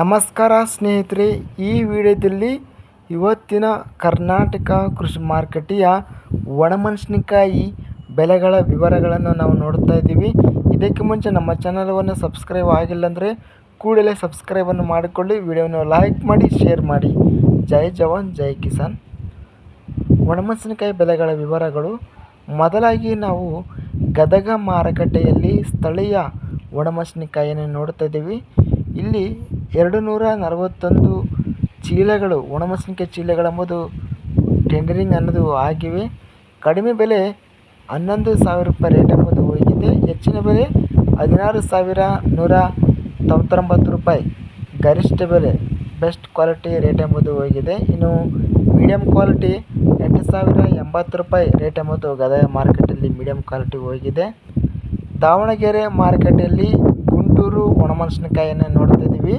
ನಮಸ್ಕಾರ ಸ್ನೇಹಿತರೆ, ಈ ವಿಡಿಯೋದಲ್ಲಿ ಇವತ್ತಿನ ಕರ್ನಾಟಕ ಕೃಷಿ ಮಾರುಕಟ್ಟೆಯ ಒಣಮೆಣಸಿನಕಾಯಿ ಬೆಲೆಗಳ ವಿವರಗಳನ್ನು ನಾವು ನೋಡ್ತಾ ಇದ್ದೀವಿ. ಇದಕ್ಕೆ ಮುಂಚೆ ನಮ್ಮ ಚಾನಲನ್ನು ಸಬ್ಸ್ಕ್ರೈಬ್ ಆಗಿಲ್ಲ ಅಂದರೆ ಕೂಡಲೇ ಸಬ್ಸ್ಕ್ರೈಬನ್ನು ಮಾಡಿಕೊಳ್ಳಿ, ವಿಡಿಯೋವನ್ನು ಲೈಕ್ ಮಾಡಿ, ಶೇರ್ ಮಾಡಿ. ಜೈ ಜವಾನ್, ಜೈ ಕಿಸಾನ್. ಒಣಮೆಣಸಿನಕಾಯಿ ಬೆಲೆಗಳ ವಿವರಗಳು. ಮೊದಲಾಗಿ ನಾವು ಗದಗ ಮಾರುಕಟ್ಟೆಯಲ್ಲಿ ಸ್ಥಳೀಯ ಒಣಮೆಣಸಿನಕಾಯಿಯನ್ನು ನೋಡ್ತಾ ಇದ್ದೀವಿ. ಇಲ್ಲಿ ಎರಡು ನೂರ ನಲವತ್ತೊಂದು ಚೀಲಗಳು ಒಣಮೆಣಸಿನಕಾಯಿ ಚೀಲಗಳೆಂಬುದು ಟೆಂಡರಿಂಗ್ ಅನ್ನೋದು ಆಗಿವೆ. ಕಡಿಮೆ ಬೆಲೆ ಹನ್ನೊಂದು ಸಾವಿರ ರೂಪಾಯಿ ರೇಟ್ ಎಂಬುದು ಹೋಗಿದೆ ಹೆಚ್ಚಿನ ಬೆಲೆ ಹದಿನಾರು ಸಾವಿರ ನೂರ ತೊಂಬತ್ತೊಂಬತ್ತು ರೂಪಾಯಿ. ಗರಿಷ್ಠ ಬೆಲೆ ಬೆಸ್ಟ್ ಕ್ವಾಲಿಟಿ ರೇಟ್ ಎಂಬುದು ಹೋಗಿದೆ ಇನ್ನು ಮೀಡಿಯಮ್ ಕ್ವಾಲಿಟಿ ಎಂಟು ಸಾವಿರ ಎಂಬತ್ತು ರೂಪಾಯಿ ರೇಟ್ ಎಂಬುದು ಗದಗ ಮಾರ್ಕೆಟಲ್ಲಿ ಮೀಡಿಯಂ ಕ್ವಾಲಿಟಿ ಹೋಗಿದೆ ದಾವಣಗೆರೆ ಮಾರ್ಕೆಟಲ್ಲಿ ಗುಂಟೂರು ಒಣಮೆಣಸಿನಕಾಯಿಯನ್ನು ನೋಡ್ತಾ ಇದ್ದೀವಿ.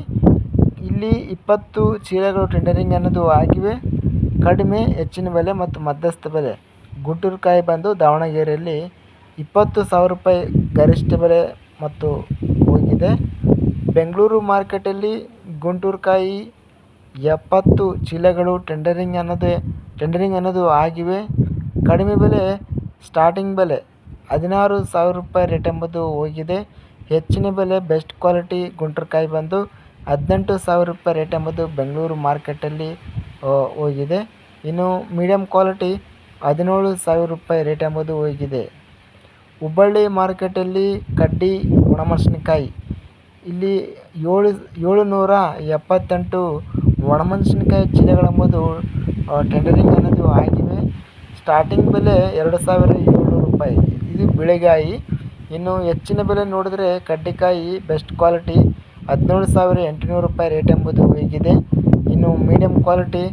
ಇಲ್ಲಿ ಇಪ್ಪತ್ತು ಚೀಲಗಳು ಟೆಂಡರಿಂಗ್ ಅನ್ನೋದು ಆಗಿವೆ. ಕಡಿಮೆ, ಹೆಚ್ಚಿನ ಬೆಲೆ ಮತ್ತು ಮಧ್ಯಸ್ಥ ಬೆಲೆ. ಗುಂಟೂರು ಕಾಯಿ ಬಂದು ದಾವಣಗೆರೆಯಲ್ಲಿ ಇಪ್ಪತ್ತು ಸಾವಿರ ರೂಪಾಯಿ ಗರಿಷ್ಠ ಬೆಲೆ ಮತ್ತು ಹೋಗಿದೆ. ಬೆಂಗಳೂರು ಮಾರ್ಕೆಟಲ್ಲಿ ಗುಂಟೂರು ಕಾಯಿ ಎಪ್ಪತ್ತು ಚೀಲಗಳು ಟೆಂಡರಿಂಗ್ ಅನ್ನೋದೇ ಟೆಂಡರಿಂಗ್ ಅನ್ನೋದು ಆಗಿವೆ. ಕಡಿಮೆ ಬೆಲೆ ಸ್ಟಾರ್ಟಿಂಗ್ ಬೆಲೆ ಹದಿನಾರು ಸಾವಿರ ರೂಪಾಯಿ ರೇಟ್ ಎಂಬುದು ಹೋಗಿದೆ. ಹೆಚ್ಚಿನ ಬೆಲೆ ಬೆಸ್ಟ್ ಕ್ವಾಲಿಟಿ ಗುಂಟೂರು ಕಾಯಿ ಬಂದು ಹದಿನೆಂಟು ಸಾವಿರ ರೂಪಾಯಿ ರೇಟ್ ಎಂಬುದು ಬೆಂಗಳೂರು ಮಾರ್ಕೆಟಲ್ಲಿ ಹೋಗಿದೆ. ಇನ್ನು ಮೀಡಿಯಮ್ ಕ್ವಾಲಿಟಿ ಹದಿನೇಳು ಸಾವಿರ ರೂಪಾಯಿ ರೇಟ್ ಎಂಬುದು ಹೋಗಿದೆ. ಹುಬ್ಬಳ್ಳಿ ಮಾರ್ಕೆಟಲ್ಲಿ ಕಡ್ಡಿ ಒಣಮೆಣಸಿನಕಾಯಿ. ಇಲ್ಲಿ ಏಳು ಏಳು ನೂರ ಎಪ್ಪತ್ತೆಂಟು ಒಣಮೆಣಸಿನಕಾಯಿ ಚೀಲಗಳೆಂಬುದು ಟೆಂಡರಿಂಗ್ ಅನ್ನೋದು ಆಗಿವೆ ಸ್ಟಾರ್ಟಿಂಗ್ ಬೆಲೆ ಎರಡು ಸಾವಿರ ಏಳ್ನೂರು ರೂಪಾಯಿ. ಇದು ಬಿಳೆಗಾಯಿ. ಇನ್ನು ಹೆಚ್ಚಿನ ಬೆಲೆ ನೋಡಿದ್ರೆ ಕಡ್ಡಿಕಾಯಿ ಬೆಸ್ಟ್ ಕ್ವಾಲಿಟಿ ಹದಿನೇಳು ಸಾವಿರ ಎಂಟುನೂರು ರೂಪಾಯಿ ರೇಟ್ ಎಂಬುದು ಹೋಗಿದೆ. ಇನ್ನು ಮೀಡಿಯಮ್ ಕ್ವಾಲಿಟಿ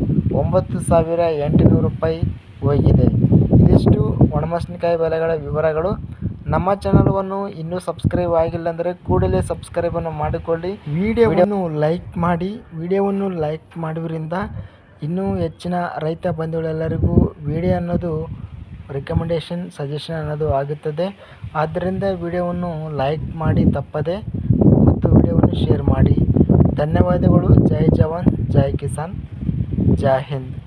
ಒಂಬತ್ತು ಸಾವಿರ ಎಂಟುನೂರು ರೂಪಾಯಿ ಹೋಗಿದೆ. ಇದಿಷ್ಟು ಒಣಮೆಣಸಿನಕಾಯಿ ಬೆಲೆಗಳ ವಿವರಗಳು. ನಮ್ಮ ಚಾನಲ್ವನ್ನು ಇನ್ನೂ ಸಬ್ಸ್ಕ್ರೈಬ್ ಆಗಿಲ್ಲ ಅಂದರೆ ಕೂಡಲೇ ಸಬ್ಸ್ಕ್ರೈಬನ್ನು ಮಾಡಿಕೊಳ್ಳಿ. ವಿಡಿಯೋವನ್ನು ಲೈಕ್ ಮಾಡಿ ವಿಡಿಯೋವನ್ನು ಲೈಕ್ ಮಾಡುವುದರಿಂದ ಇನ್ನೂ ಹೆಚ್ಚಿನ ರೈತ ಬಂಧುಗಳೆಲ್ಲರಿಗೂ ವಿಡಿಯೋ ಅನ್ನೋದು ರೆಕಮೆಂಡೇಷನ್ ಸಜೆಷನ್ ಅನ್ನೋದು ಆಗುತ್ತದೆ. ಆದ್ದರಿಂದ ವಿಡಿಯೋವನ್ನು ಲೈಕ್ ಮಾಡಿ ತಪ್ಪದೆ ಮತ್ತು ವಿಡಿಯೋವನ್ನು ಶೇರ್ ಮಾಡಿ. ಧನ್ಯವಾದಗಳು. ಜೈ ಜವಾನ್ ಜೈ ಕಿಸಾನ್ ಜೈ ಹಿಂದ್.